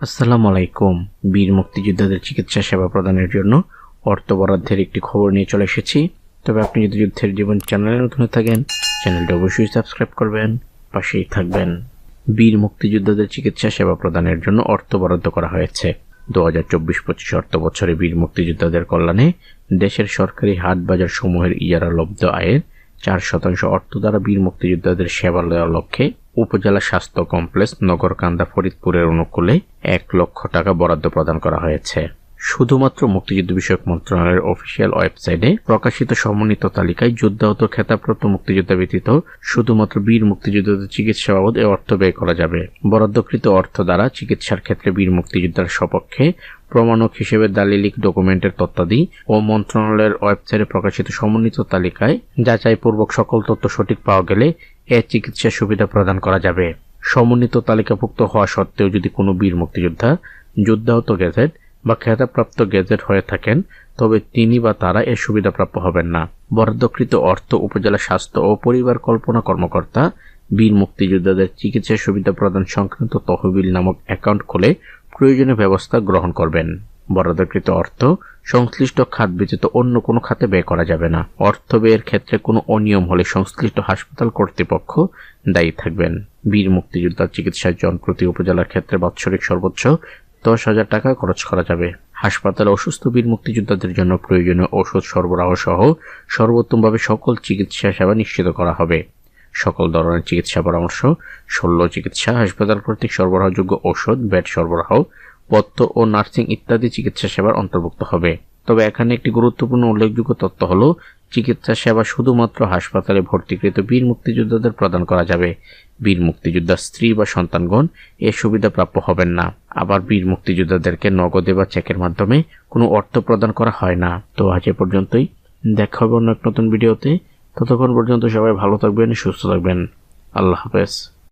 আসসালামু আলাইকুম বীর মুক্তিযোদ্ধাদের চিকিৎসা সেবা প্রদানের জন্য অর্থ বরাদ্দের একটি খবর নিয়ে চলে এসেছি। তবে আপনি যদি যুদ্ধের জীবন চ্যানেলে নতুন থাকেন, চ্যানেলটা অবশ্যই সাবস্ক্রাইব করবেন, পাশেই থাকবেন। বীর মুক্তিযোদ্ধাদের চিকিৎসা সেবা প্রদানের জন্য অর্থ বরাদ্দ করা হয়েছে। দু হাজার চব্বিশ পঁচিশ অর্থ বছরে বীর মুক্তিযোদ্ধাদের কল্যাণে দেশের সরকারি হাট বাজার সমূহের ইজারা লব্ধ আয়ের চার শতাংশ অর্থ দ্বারা বীর মুক্তিযোদ্ধাদের সেবা দেওয়ার লক্ষ্যে উপজেলা স্বাস্থ্য কমপ্লেক্স নগরকান্দা ফরিদপুরের অনুকূলে এক লক্ষ টাকা বরাদ্দ প্রদান করা হয়েছে। শুধুমাত্র মুক্তিযুদ্ধ বিষয়ক মন্ত্রণালয়ের অফিসিয়াল ওয়েবসাইটে প্রকাশিত সমন্বিত তালিকায় যুদ্ধাহত খেতাবপ্রাপ্ত মুক্তিযোদ্ধা ব্যতীত শুধুমাত্র বীর মুক্তিযোদ্ধাদের চিকিৎসা বাবদ এ অর্থ ব্যয় করা যাবে। বরাদ্দকৃত অর্থ দ্বারা চিকিৎসার ক্ষেত্রে বীর মুক্তিযোদ্ধার সপক্ষে প্রমাণক হিসেবে দালিলিক ডকুমেন্টের তথ্যাদি ও মন্ত্রণালয়ের ওয়েবসাইটে প্রকাশিত সমন্বিত তালিকায় যাচাইপূর্বক সকল তথ্য সঠিক পাওয়া গেলে এ চিকিৎসা সুবিধা প্রদান করা যাবে। সমন্বিত তালিকাভুক্ত হওয়া সত্ত্বেও যদি কোনো বীর মুক্তিযোদ্ধা যুদ্ধাহত গেজেট বা খেতাবপ্রাপ্ত গেজেট হয়ে থাকেন, তবে তিনি বা তারা এর সুবিধাপ্রাপ্য হবেন না। বরাদ্দকৃত অর্থ, উপজেলা স্বাস্থ্য ও পরিবার কল্পনা কর্মকর্তা বীর মুক্তিযোদ্ধাদের চিকিৎসা সুবিধা প্রদান সংক্রান্ত তহবিল নামক অ্যাকাউন্ট খুলে প্রয়োজনীয় ব্যবস্থা গ্রহণ করবেন। বরাদ্দকৃত অর্থ, সংশ্লিষ্ট খাত ব্যতীত অন্য কোনো খাতে ব্যয় করা যাবে না। অর্থ ব্যয়ের ক্ষেত্রে কোনো অনিয়ম হলে সংশ্লিষ্ট হাসপাতাল কর্তৃপক্ষ দায়ী থাকবেন। বীর মুক্তিযোদ্ধার চিকিৎসার জন প্রতি উপজেলার ক্ষেত্রে বাৎসরিক সর্বোচ্চ দশ হাজার টাকা খরচ করা যাবে। হাসপাতালে অসুস্থ বীর মুক্তিযোদ্ধাদের জন্য প্রয়োজনীয় ওষুধ সরবরাহ সহ সর্বোত্তমভাবে সকল চিকিৎসা সেবা নিশ্চিত করা হবে। সকল ধরনের চিকিৎসা পরামর্শ, শল্য চিকিৎসা, হাসপাতাল কর্তৃক সরবরাহযোগ্য ওষুধ বেড সরবরাহ, পথ্য ও নার্সিং ইত্যাদি চিকিৎসা সেবার অন্তর্ভুক্ত হবে। তবে এখানে একটি গুরুত্বপূর্ণ উল্লেখযোগ্য তথ্য হলো, চিকিৎসা সেবা শুধুমাত্র হাসপাতালে ভর্তিকৃত বীর মুক্তিযোদ্ধাদের প্রদান করা যাবে। বীর মুক্তিযোদ্ধার স্ত্রী বা সন্তানগণ এ সুবিধা প্রাপ্য হবেন না। আবার বীর মুক্তিযোদ্ধাদেরকে নগদে বা চেকের মাধ্যমে কোনো অর্থ প্রদান করা হয় না। তো আজ এ পর্যন্তই। দেখা হবে অন্য এক নতুন ভিডিওতে। ততক্ষণ পর্যন্ত সবাই ভালো থাকবেন, সুস্থ থাকবেন। আল্লাহ হাফেজ।